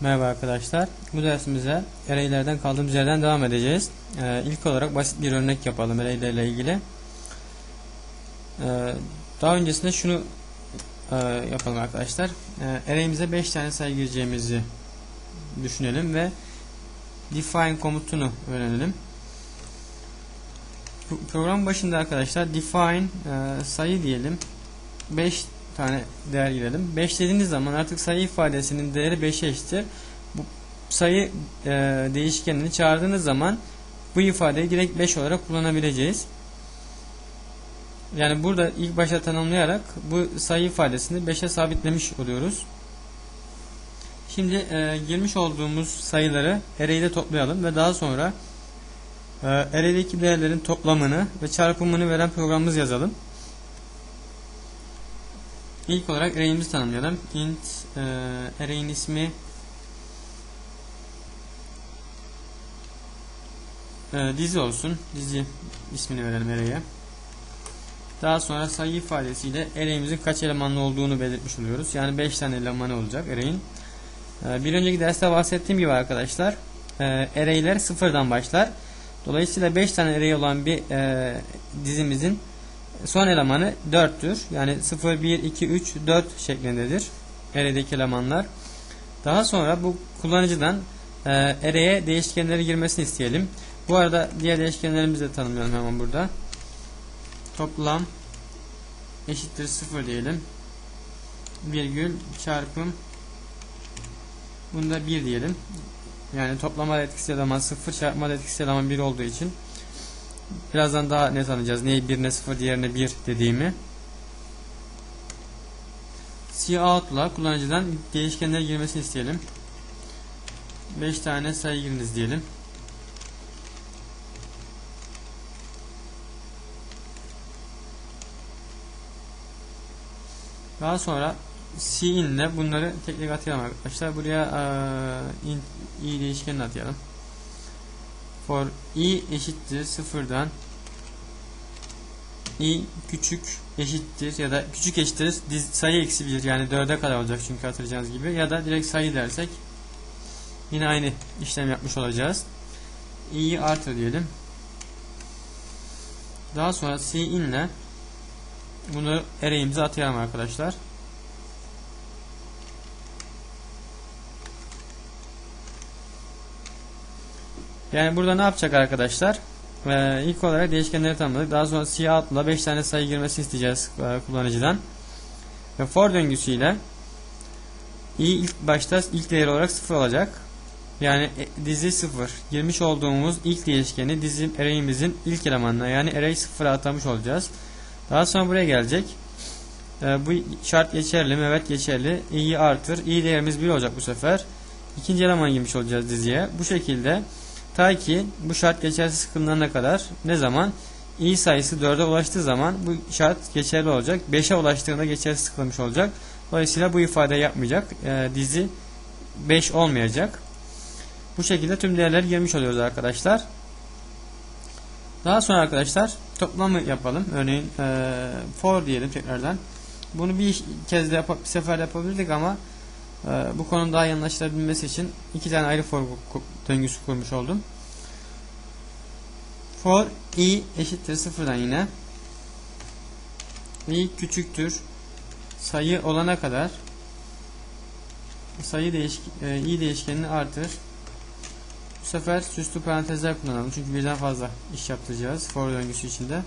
Merhaba arkadaşlar. Bu dersimize array'lerden kaldığımız yerden devam edeceğiz. Ee, ilk olarak basit bir örnek yapalım array'lerle ilgili. Ee, daha öncesinde şunu e, yapalım arkadaşlar. Ee, array'imize 5 tane sayı gireceğimizi düşünelim ve define komutunu öğrenelim. Pro- Program başında arkadaşlar define e, sayı diyelim. 5 tane değer girelim. 5 dediğiniz zaman artık sayı ifadesinin değeri 5'e eşittir. Bu sayı e, değişkenini çağırdığınız zaman bu ifadeyi direkt 5 olarak kullanabileceğiz. Yani burada ilk başta tanımlayarak bu sayı ifadesini 5'e sabitlemiş oluyoruz. Şimdi e, girmiş olduğumuz sayıları array'de toplayalım ve daha sonra e, array'deki değerlerin toplamını ve çarpımını veren programımız yazalım. İlk olarak array'imizi tanımlayalım. int e, array'in ismi e, dizi olsun. Dizi ismini verelim array'e. Daha sonra sayı ifadesiyle array'imizin kaç elemanlı olduğunu belirtmiş oluyoruz. Yani 5 tane elemanı olacak array'in. E, bir önceki derste bahsettiğim gibi arkadaşlar e, array'ler sıfırdan başlar. Dolayısıyla 5 tane array olan bir e, dizimizin son elemanı 4'tür. Yani 0, 1, 2, 3, 4 şeklindedir. Array'deki elemanlar. Daha sonra bu kullanıcıdan e, array'e değişkenleri girmesini isteyelim. Bu arada diğer değişkenlerimizi de tanımlayalım hemen burada. Toplam eşittir 0 diyelim. Virgül çarpım bunda 1 diyelim. Yani toplama etkisi eleman 0 çarpma etkisi eleman 1 olduğu için Birazdan daha net anlayacağız. Neyi birine 0 diğerine 1 dediğimi. Cout'la kullanıcıdan değişkenler girmesini isteyelim. 5 tane sayı giriniz diyelim. Daha sonra Cin ile bunları tek tek atayalım arkadaşlar. Buraya e, int, i değişkenini atayalım for i eşittir sıfırdan i küçük eşittir ya da küçük eşittir sayı eksi 1 yani 4'e kadar olacak çünkü hatırlayacağınız gibi ya da direkt sayı dersek yine aynı işlem yapmış olacağız. i'yi artır diyelim. Daha sonra c in ile bunu array'imize atayalım arkadaşlar. Yani burada ne yapacak arkadaşlar? Ee, ilk olarak değişkenleri tanımladık. Daha sonra C out'la 5 tane sayı girmesini isteyeceğiz e, kullanıcıdan. Ve for döngüsüyle i ilk başta ilk değeri olarak 0 olacak. Yani e, dizi 0. Girmiş olduğumuz ilk değişkeni dizi array'imizin ilk elemanına yani array 0'a atamış olacağız. Daha sonra buraya gelecek. Ee, bu şart geçerli mi? Evet geçerli. i'yi artır. i değerimiz 1 olacak bu sefer. İkinci eleman girmiş olacağız diziye. Bu şekilde Ta ki bu şart geçersiz kılınana kadar ne zaman i sayısı 4'e ulaştığı zaman bu şart geçerli olacak. 5'e ulaştığında geçersiz kılmış olacak. Dolayısıyla bu ifade yapmayacak. E, dizi 5 olmayacak. Bu şekilde tüm değerler girmiş oluyoruz arkadaşlar. Daha sonra arkadaşlar toplamı yapalım. Örneğin e, for diyelim tekrardan. Bunu bir kez de yapıp bir sefer yapabilirdik ama ee, bu konunun daha iyi anlaşılabilmesi için iki tane ayrı for döngüsü kurmuş oldum. For i eşittir sıfırdan yine i küçüktür sayı olana kadar sayı değişk e, i değişkenini artır. Bu sefer süslü parantezler kullanalım çünkü birden fazla iş yaptıracağız for döngüsü içinde.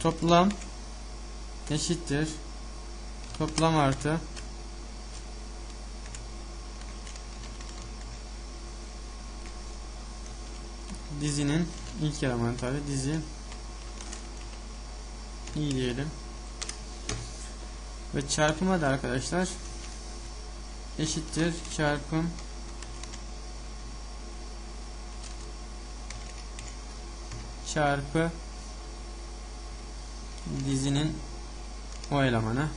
Toplam eşittir Toplam artı dizinin ilk elemanı tabi dizi. İyi diyelim. Ve çarpıma da arkadaşlar eşittir çarpım. Çarpı dizinin o elemanı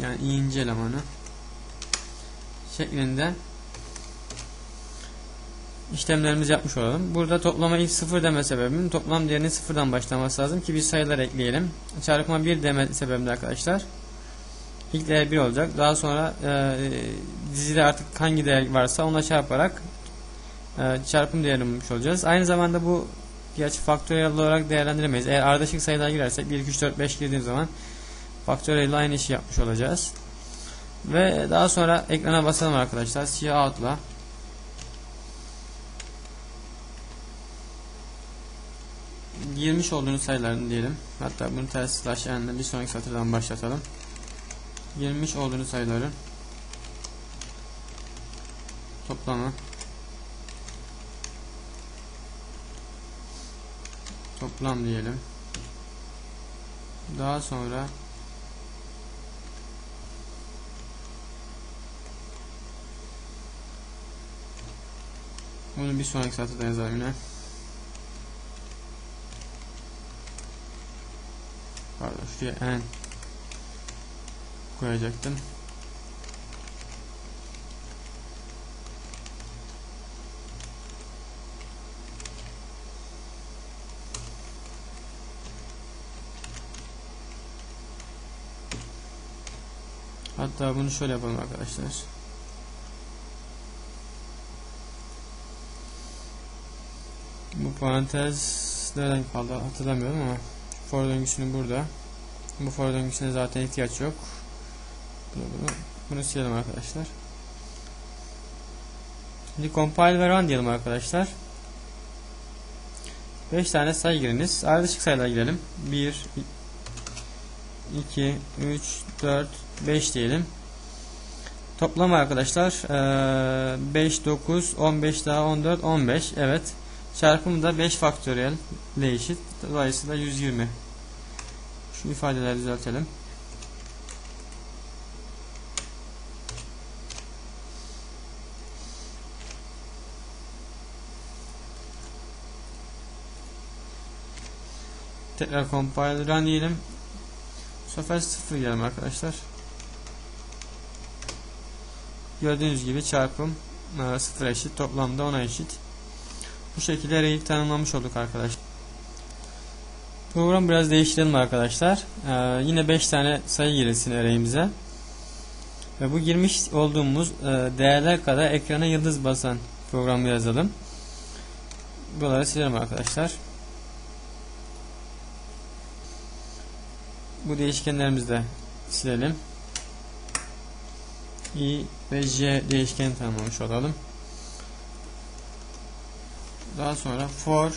yani ince elemanı şeklinde işlemlerimizi yapmış olalım. Burada toplama ilk sıfır deme sebebim toplam değerinin sıfırdan başlaması lazım ki bir sayılar ekleyelim. Çarpma bir deme sebebim de arkadaşlar ilk değer 1 olacak. Daha sonra e, dizide artık hangi değer varsa ona çarparak e, çarpım değerini bulmuş olacağız. Aynı zamanda bu gerçi faktöriyel olarak değerlendiremeyiz. Eğer ardışık sayılar girersek 1, 2, 3, 4, 5 girdiğim zaman faktöriyel aynı işi yapmış olacağız. Ve daha sonra ekrana basalım arkadaşlar. Siyah out'la girmiş olduğunuz sayılarını diyelim. Hatta bunu ters slash n'le bir sonraki satırdan başlatalım. Girmiş olduğunuz sayıların toplamı toplam diyelim. Daha sonra bunu bir sonraki satırda yazalım yine. Şuraya n koyacaktım. Hatta bunu şöyle yapalım arkadaşlar. Bu parantez nereden kaldı hatırlamıyorum ama for döngüsünü burada. Bu for döngüsüne zaten ihtiyaç yok. Bunu, bunu, bunu silelim arkadaşlar. Şimdi compile ve run diyelim arkadaşlar. 5 tane sayı giriniz. Ardışık sayılar girelim. 1 2 3 4 5 diyelim. Toplam arkadaşlar 5 9 15 daha 14 15 evet. Çarpımı da 5 faktöriyel ile eşit. Dolayısıyla 120. Şu ifadeleri düzeltelim. Tekrar compile run diyelim. Bu sefer 0 diyelim arkadaşlar. Gördüğünüz gibi çarpım 0 eşit toplamda 10'a eşit. Bu şekilde array'i tanımlamış olduk arkadaşlar. Program biraz değiştirelim arkadaşlar. Ee, yine 5 tane sayı girilsin array'imize. Ve bu girmiş olduğumuz e, değerler kadar ekrana yıldız basan programı yazalım. Buraları silelim arkadaşlar. Bu değişkenlerimizi de silelim. i ve j değişken tanımlamış olalım. Daha sonra for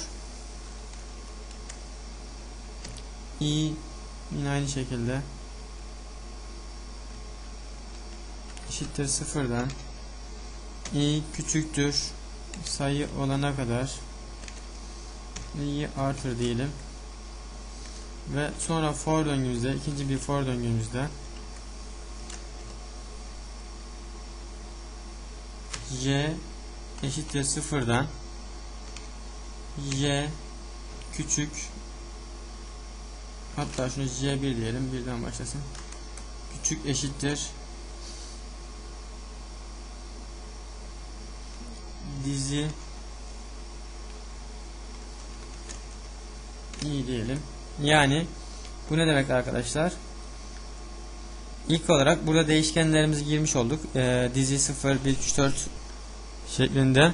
i yine aynı şekilde. Eşittir sıfırdan. İ küçüktür sayı olana kadar. İ'yi artır diyelim. Ve sonra for döngümüzde ikinci bir for döngümüzde y eşittir sıfırdan. Y küçük hatta şunu y1 diyelim birden başlasın. Küçük eşittir. Dizi. İyi diyelim. Yani bu ne demek arkadaşlar? İlk olarak burada değişkenlerimizi girmiş olduk. Ee, dizi 0 1 3 4 şeklinde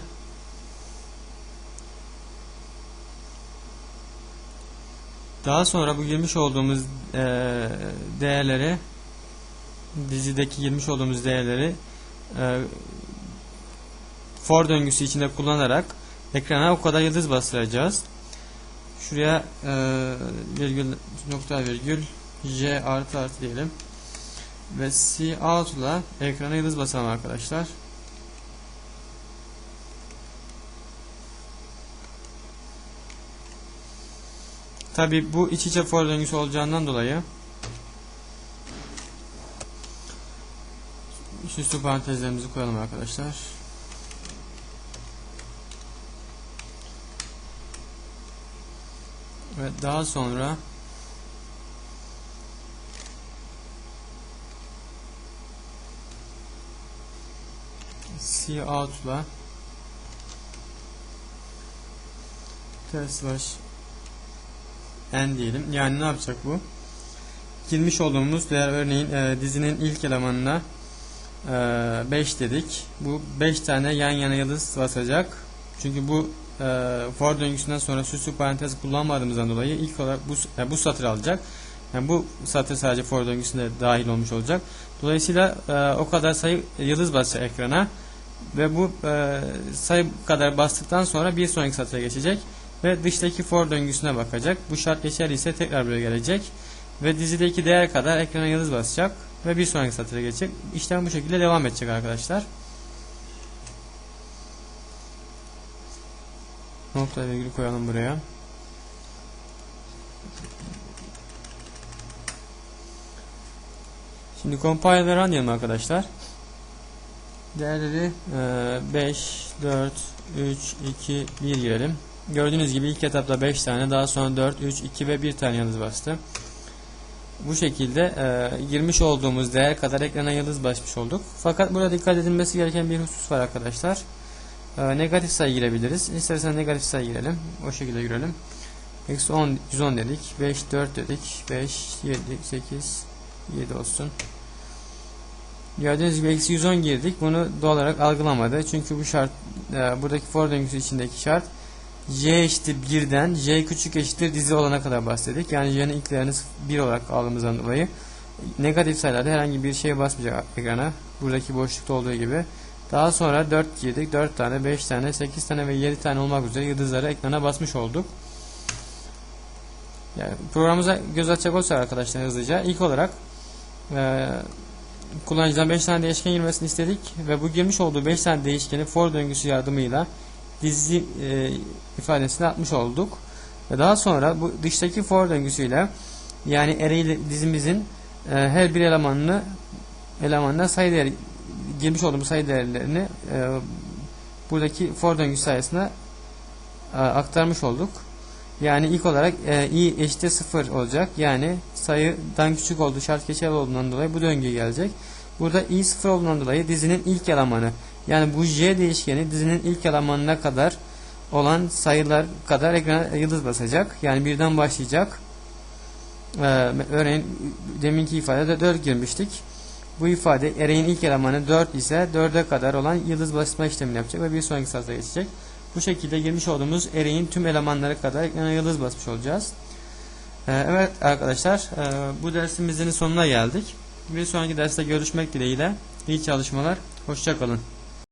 Daha sonra bu girmiş olduğumuz e, değerleri dizideki girmiş olduğumuz değerleri e, for döngüsü içinde kullanarak ekrana o kadar yıldız bastıracağız. Şuraya e, virgül nokta virgül j artı artı diyelim. Ve c out ile ekrana yıldız basalım arkadaşlar. Tabi bu iç içe for döngüsü olacağından dolayı üstü parantezlerimizi koyalım arkadaşlar. Ve daha sonra C out ile ters slash n diyelim. Yani ne yapacak bu? girmiş olduğumuz değer örneğin e, dizinin ilk elemanına 5 dedik. Bu 5 tane yan yana yıldız basacak. Çünkü bu e, for döngüsünden sonra süslü parantez kullanmadığımızdan dolayı ilk olarak bu, yani bu satır alacak. Yani bu satır sadece for döngüsünde dahil olmuş olacak. Dolayısıyla e, o kadar sayı yıldız basacak ekrana ve bu e, sayı kadar bastıktan sonra bir sonraki satıra geçecek ve dıştaki for döngüsüne bakacak. Bu şart geçerli ise tekrar buraya gelecek ve dizideki değer kadar ekrana yıldız basacak ve bir sonraki satıra geçecek. İşlem bu şekilde devam edecek arkadaşlar. Nokta virgül koyalım buraya. Şimdi compile ve run diyelim arkadaşlar. Değerleri 5, 4, 3, 2, 1 girelim. Gördüğünüz gibi ilk etapta 5 tane, daha sonra 4, 3, 2 ve 1 tane yıldız bastı. Bu şekilde e, girmiş olduğumuz değer kadar ekrana yıldız basmış olduk. Fakat burada dikkat edilmesi gereken bir husus var arkadaşlar. E, negatif sayı girebiliriz. İstersen negatif sayı girelim. O şekilde girelim. Eksi 10, 110 dedik. 5, 4 dedik. 5, 7, 8, 7 olsun. Gördüğünüz gibi eksi 110 girdik. Bunu doğal olarak algılamadı. Çünkü bu şart e, buradaki for döngüsü içindeki şart j eşittir 1'den j küçük eşittir dizi olana kadar bahsettik. Yani j'nin ilk değerini 1 olarak aldığımızdan dolayı negatif sayılarda herhangi bir şey basmayacak ekrana. Buradaki boşlukta olduğu gibi. Daha sonra 4 girdik. 4 tane, 5 tane, 8 tane ve 7 tane olmak üzere yıldızları ekrana basmış olduk. Yani programımıza göz açacak olsa arkadaşlar hızlıca ilk olarak e, kullanıcıdan 5 tane değişken girmesini istedik ve bu girmiş olduğu 5 tane değişkeni for döngüsü yardımıyla dizi e, ifadesine atmış olduk. Ve daha sonra bu dıştaki for döngüsüyle yani array dizimizin e, her bir elemanını elemanına sayı değeri girmiş olduğumuz sayı değerlerini e, buradaki for döngüsü sayesinde e, aktarmış olduk. Yani ilk olarak e, i eşittir 0 olacak. Yani sayıdan küçük olduğu şart geçerli olduğundan dolayı bu döngüye gelecek. Burada i 0 olduğundan dolayı dizinin ilk elemanı yani bu j değişkeni dizinin ilk elemanına kadar olan sayılar kadar ekrana yıldız basacak. Yani birden başlayacak. Ee, örneğin deminki ifadede 4 girmiştik. Bu ifade array'in ilk elemanı 4 ise 4'e kadar olan yıldız basma işlemini yapacak ve bir sonraki satıra geçecek. Bu şekilde girmiş olduğumuz array'in tüm elemanları kadar ekrana yıldız basmış olacağız. Ee, evet arkadaşlar e, bu dersimizin sonuna geldik. Bir sonraki derste görüşmek dileğiyle. İyi çalışmalar. Hoşçakalın.